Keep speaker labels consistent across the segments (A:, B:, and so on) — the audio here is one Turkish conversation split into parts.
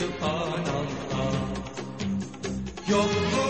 A: Sübhanallah Yokluk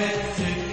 A: affected